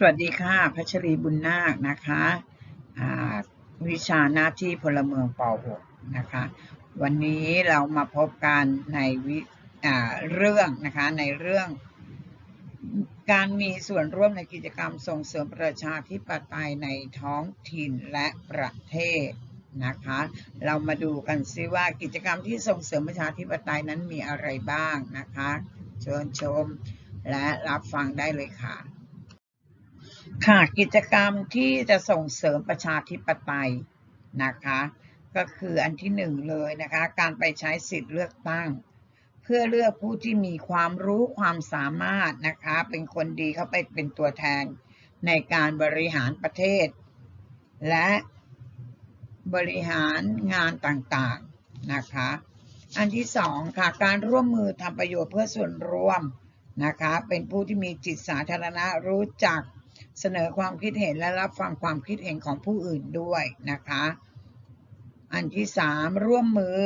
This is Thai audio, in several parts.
สวัสดีค่ะ พัชรีบุญนาคนะคะวิชาหน้าที่พลเมืองป .6 นะคะ วันนี้เรามาพบกันในวิเรื่องนะคะในเรื่องการมีส่วนร่วมในกิจกรรมส่งเสริมประชาธิปไตยในท้องถิ่นและประเทศนะคะ เรามาดูกันซิว่ากิจกรรมที่ส่งเสริมประชาธิปไตยนั้นมีอะไรบ้างนะคะ เชิญชมและรับฟังได้เลยค่ะ ค่ะกิจกรรมที่จะส่งเสริมประชาธิปไตยนะคะ ก็คืออันที่หนึ่งเลยนะคะ การไปใช้สิทธิ์เลือกตั้ง เพื่อเลือกผู้ที่มีความรู้ความสามารถนะคะ เป็นคนดีเข้าไปเป็นตัวแทนในการบริหารประเทศ และบริหารงานต่างๆนะคะ อันที่สองค่ะการร่วมมือทำประโยชน์เพื่อส่วนรวมนะคะ เป็นผู้ที่มีจิตสาธารณะรู้จัก เสนอความคิดเห็นและรับฟังความคิดเห็นของผู้อื่นด้วยนะคะ อันที่สามร่วมมือ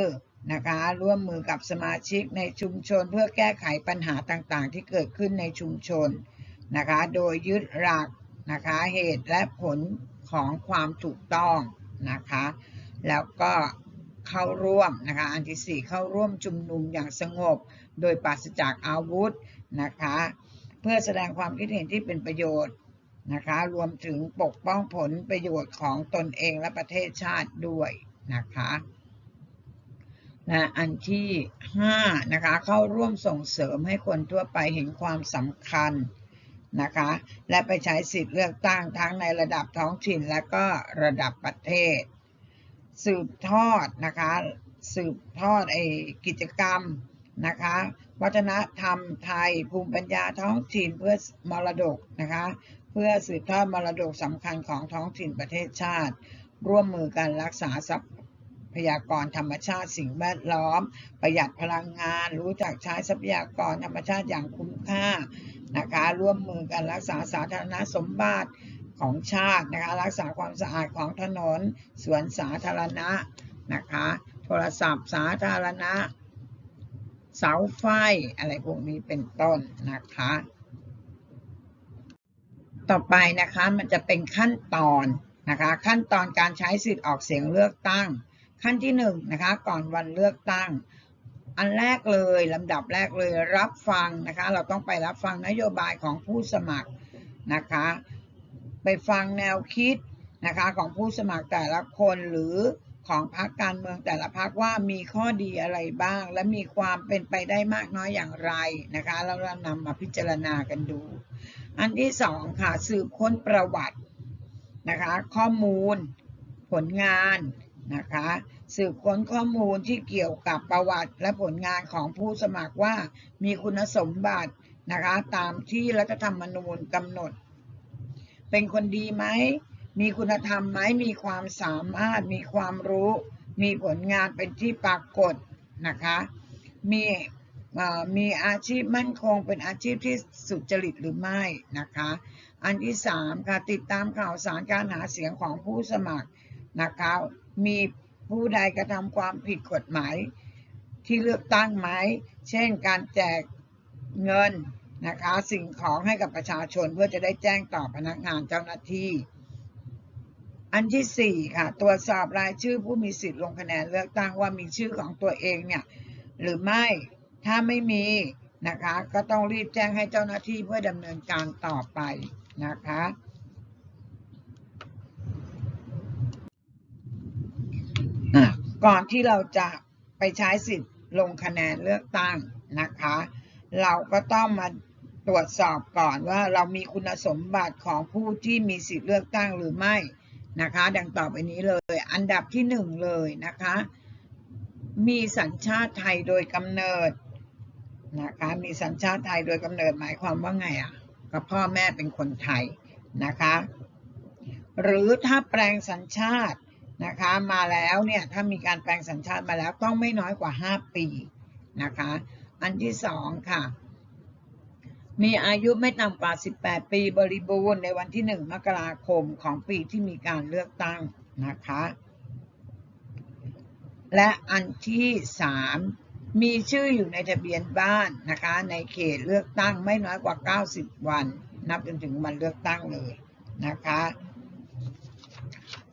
นะคะร่วมมือกับสมาชิกในชุมชนเพื่อแก้ไขปัญหาต่างๆ ที่เกิดขึ้นในชุมชนนะคะโดยยึดหลักนะคะเหตุและผลของความถูกต้องนะคะแล้วก็เข้าร่วมนะคะอันที่สี่เข้าร่วมชุมนุมอย่างสงบ โดยปราศจากอาวุธนะคะเพื่อแสดงความคิดเห็นที่เป็นประโยชน์ นะคะ รวมถึงปกป้องผลประโยชน์ของตนเองและประเทศชาติด้วยนะคะและอันที่5นะคะเข้าร่วมส่งเสริมให้คนทั่วไปเห็นความสำคัญนะคะและไปใช้สิทธิ์เลือกตั้งทั้งในระดับท้องถิ่นและก็ระดับประเทศ สืบทอดนะคะสืบทอดไอกิจกรรมนะคะวัฒนธรรมไทยภูมิปัญญาท้องถิ่นเพื่อมรดกนะคะ เพื่อสืบทอดมรดกสำคัญของท้องถิ่นประเทศชาติ ร่วมมือกันรักษาทรัพยากรธรรมชาติสิ่งแวดล้อม ประหยัดพลังงาน รู้จักใช้ทรัพยากรธรรมชาติอย่างคุ้มค่านะคะร่วมมือกันรักษาสาธารณสมบัติของชาตินะคะรักษาความสะอาดของถนน สวนสาธารณะนะคะโทรศัพท์สาธารณะ เสาไฟอะไรพวกนี้เป็นต้นนะคะ ต่อไปนะคะมันจะเป็นขั้นตอนนะคะขั้นตอนการใช้สิทธิ์ออกเสียงเลือกตั้ง ขั้นที่หนึ่งนะคะก่อนวันเลือกตั้ง อันแรกเลยลำดับแรกเลยรับฟังนะคะเราต้องไปรับฟังนโยบายของผู้สมัครนะคะไปฟังแนวคิดนะคะของผู้สมัครแต่ละคนหรือของพรรคการเมืองแต่ละพรรคว่ามีข้อดีอะไรบ้าง และมีความเป็นไปได้มากน้อยอย่างไรนะคะแล้วเรานำมาพิจารณากันดู อันที่สองค่ะสืบค้นประวัตินะคะข้อมูลผลงานนะคะสืบค้นข้อมูลที่เกี่ยวกับประวัติและผลงานของผู้สมัครว่ามีคุณสมบัตินะคะตามที่รัฐธรรมนูญกำหนด เป็นคนดีไหมมีคุณธรรมไหมมีความสามารถมีความรู้ มีผลงานเป็นที่ปรากฏนะคะมี มีอาชีพมั่นคงเป็นอาชีพที่สุจริตหรือไม่นะคะ อันที่สามค่ะติดตามข่าวสารการหาเสียงของผู้สมัครนะคะมีผู้ใดกระทำความผิดกฎหมายที่เลือกตั้งไหม เช่นการแจกเงินนะคะสิ่งของให้กับประชาชนเพื่อจะได้แจ้งต่อพนักงานเจ้าหน้าที่ อันที่สี่ค่ะ ตรวจสอบรายชื่อผู้มีสิทธิ์ลงคะแนนเลือกตั้งว่ามีชื่อของตัวเองเนี่ยหรือไม่ ถ้าไม่มีนะคะก็ต้องรีบแจ้งให้เจ้าหน้าที่เพื่อดำเนินการต่อไปนะคะก่อนที่เราจะไปใช้สิทธิ์ลงคะแนนเลือกตั้งนะคะ เราก็ต้องมาตรวจสอบก่อนว่าเรามีคุณสมบัติของผู้ที่มีสิทธิ์เลือกตั้งหรือไม่นะคะ ดังต่อไปนี้เลย อันดับที่หนึ่งเลยนะคะ มีสัญชาติไทยโดยกำเนิด นะคะมีสัญชาติไทยโดยกำเนิดหมายความว่าไงอะก็พ่อแม่เป็นคนไทยนะคะ หรือถ้าแปลงสัญชาตินะคะมาแล้วเนี่ยถ้ามีการแปลงสัญชาติมาแล้วต้องไม่น้อยกว่า 5 ปีนะคะ อันที่สองค่ะ มีอายุไม่ต่ำกว่า 18 ปีบริบูรณ์ในวันที่ 1 มกราคมของปีที่มีการเลือกตั้งนะคะ และอันที่ 3 มีชื่ออยู่ในทะเบียนบ้านนะคะ ในเขตเลือกตั้งไม่น้อยกว่า 90 วัน นับจนถึงวันเลือกตั้งเลยนะคะ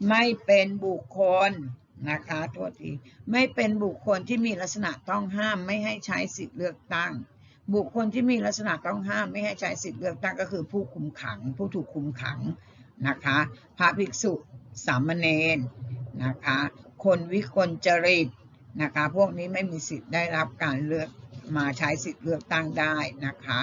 ไม่เป็นบุคคลนะคะโทษทีไม่เป็นบุคคลที่มีลักษณะต้องห้ามไม่ให้ใช้สิทธิเลือกตั้ง บุคคลที่มีลักษณะต้องห้ามไม่ให้ใช้สิทธิเลือกตั้งก็คือผู้คุมขัง ผู้ถูกคุมขังนะคะพระภิกษุสามเณรนะคะ คนวิกลจริต นะคะพวกนี้ไม่มีสิทธิ์ได้รับการเลือกมาใช้สิทธิ์เลือกตั้งได้นะคะ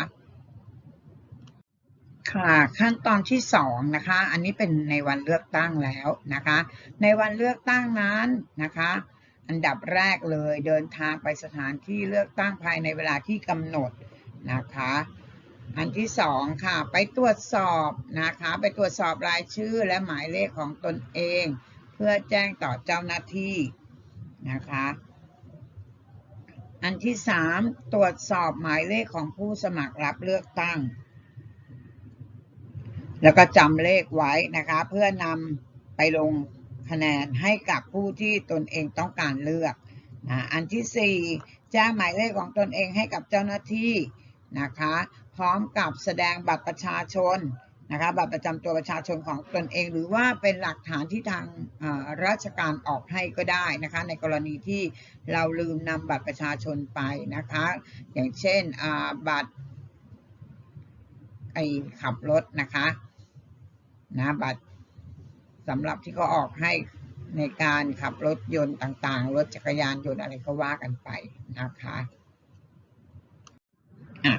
ค่ะขั้นตอนที่สองนะคะอันนี้เป็นในวันเลือกตั้งแล้วนะคะในวันเลือกตั้งนั้นนะคะอันดับแรกเลยเดินทางไปสถานที่เลือกตั้งภายในเวลาที่กำหนดนะคะอันที่สองค่ะไปตรวจสอบนะคะไปตรวจสอบรายชื่อและหมายเลขของตนเอง เพื่อแจ้งต่อเจ้าหน้าที่ นะคะ อันที่สามตรวจสอบหมายเลขของผู้สมัครรับเลือกตั้ง แล้วก็จำเลขไว้นะคะ เพื่อนำไปลงคะแนนให้กับผู้ที่ตนเองต้องการเลือกนะอันที่สี่แจ้งหมายเลขของตนเองให้กับเจ้าหน้าที่นะคะ พร้อมกับแสดงบัตรประชาชน นะคะบัตรประจำตัวประชาชนของตนเอง หรือว่าเป็นหลักฐานที่ทางราชการออกให้ก็ได้นะคะในกรณีที่เราลืมนำบัตรประชาชนไปนะคะอย่างเช่นบัตรไอขับรถนะคะนะบัตรสำหรับที่เขาออกให้ในการขับรถยนต์ต่างๆ รถจักรยานยนต์อะไรก็ว่ากันไปนะคะอะ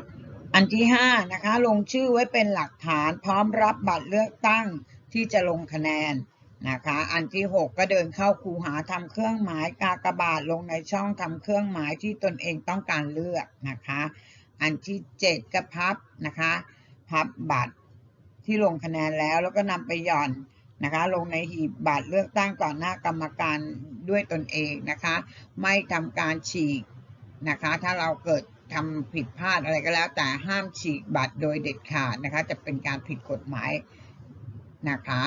อันที่ห้านะคะลงชื่อไว้เป็นหลักฐานพร้อมรับบัตรเลือกตั้งที่จะลงคะแนนนะคะอันที่หกก็เดินเข้าคูหาทำเครื่องหมายกากบาทลงในช่องทำเครื่องหมายที่ตนเองต้องการเลือกนะคะอันที่เจ็ดก็พับนะคะพับบัตรที่ลงคะแนนแล้วแล้วก็นำไปหย่อนนะคะลงในหีบบัตรเลือกตั้งต่อหน้ากรรมการด้วยตนเองนะคะไม่ทำการฉีกนะคะถ้าเราเกิด ทำผิดพลาดอะไรก็แล้ว แต่ห้ามฉีกบัตรโดยเด็ดขาดนะคะ จะเป็นการผิดกฎหมายนะคะ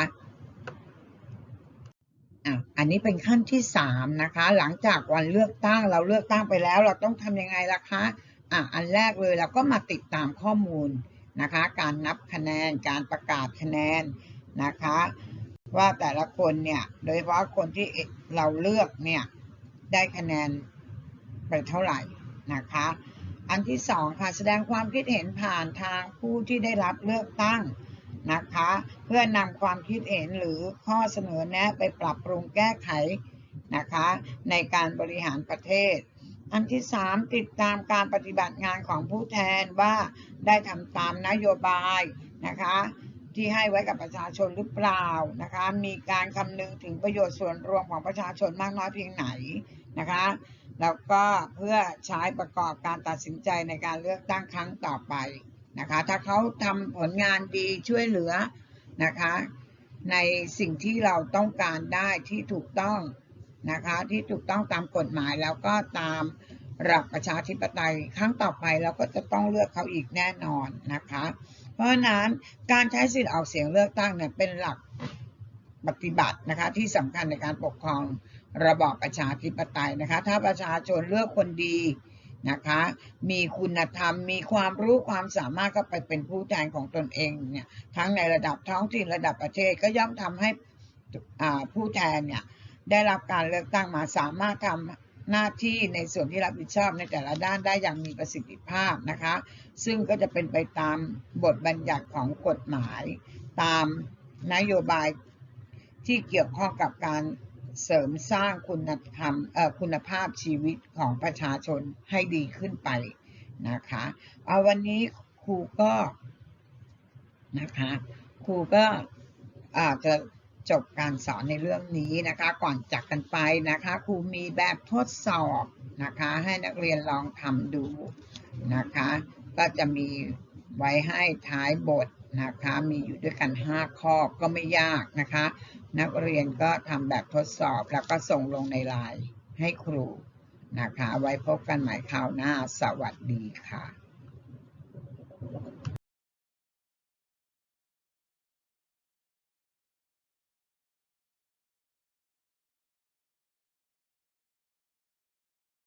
อะอันนี้เป็นขั้นที่สามนะคะ หลังจากวันเลือกตั้งเราเลือกตั้งไปแล้ว เราต้องทำยังไงล่ะคะอะอันแรกเลยเราก็มาติดตามข้อมูลนะคะ การนับคะแนนการประกาศคะแนนนะคะ ว่าแต่ละคนเนี่ยโดยเฉพาะคนที่เราเลือกเนี่ยได้คะแนนไปเท่าไหร่นะคะ อันที่สองค่ะแสดงความคิดเห็นผ่านทางผู้ที่ได้รับเลือกตั้งนะคะ เพื่อนำความคิดเห็นหรือข้อเสนอแนะไปปรับปรุงแก้ไขนะคะ ในการบริหารประเทศ อันที่สามติดตามการปฏิบัติงานของผู้แทนว่าได้ทำตามนโยบายนะคะที่ให้ไว้กับประชาชนหรือเปล่านะคะ มีการคำนึงถึงประโยชน์ส่วนรวมของประชาชนมากน้อยเพียงไหนนะคะ แล้วก็เพื่อใช้ประกอบการตัดสินใจในการเลือกตั้งครั้งต่อไปนะคะ ถ้าเขาทำผลงานดีช่วยเหลือนะคะ ในสิ่งที่เราต้องการได้ที่ถูกต้องนะคะ ที่ถูกต้องตามกฎหมายแล้วก็ตามหลักประชาธิปไตยครั้งต่อไปเราก็จะต้องเลือกเขาอีกแน่นอนนะคะ เพราะฉะนั้นการใช้สิทธิ์ออกเสียงเลือกตั้งเนี่ยเป็นหลักปฏิบัตินะคะที่สำคัญในการปกครอง ระบอบประชาธิปไตยนะคะ ถ้าประชาชนเลือกคนดีนะคะ มีคุณธรรม มีความรู้ความสามารถก็ไปเป็นผู้แทนของตนเองเนี่ย ทั้งในระดับท้องถิ่นระดับประเทศก็ย่อมทำให้ผู้แทนเนี่ยได้รับการเลือกตั้งมาสามารถทำหน้าที่ในส่วนที่รับผิดชอบในแต่ละด้านได้อย่างมีประสิทธิภาพนะคะ ซึ่งก็จะเป็นไปตามบทบัญญัติของกฎหมาย ตามนโยบายที่เกี่ยวข้องกับการ เสริมสร้างคุณธรรมคุณภาพชีวิตของประชาชนให้ดีขึ้นไปนะคะเอาวันนี้ครูก็นะคะครูก็อาจจะจบการสอนในเรื่องนี้นะคะ ก่อนจากกันไปนะคะครูมีแบบทดสอบนะคะ ให้นักเรียนลองทำดูนะคะ ก็จะมีไว้ให้ท้ายบท นะคะมีอยู่ด้วยกัน 5 ข้อก็ไม่ยากนะคะ นักเรียนก็ทำแบบทดสอบแล้วก็ส่งลงในไลน์ให้ครูนะคะ ไว้พบกันใหม่คราวหน้าสวัสดีค่ะ